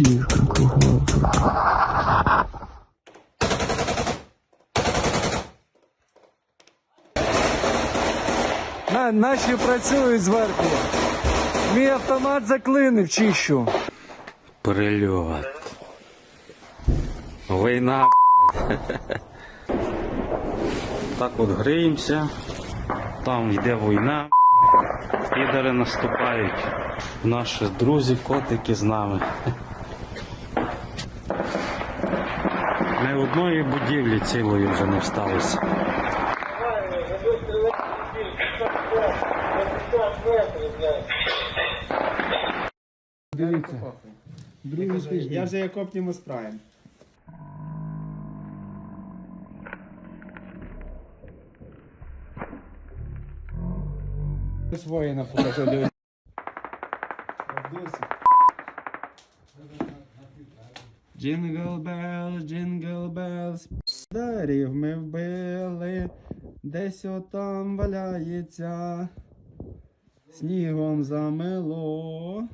П'ятірка кругла. На, наші працюють зверху. Мій автомат заклинив, чищу. Прильот. Війна. Так от гриємося. Там йде війна. Підари наступають. Наші друзі, котики з нами. Не одної будівлі цілої вже не всталося. Дивіться. Другий тиждень. Я вже як Optimus Prime. Воїна покажу. дивіться. Джингл белс, джингл белс, дарів ми вбили, десь отам валяється, снігом замело.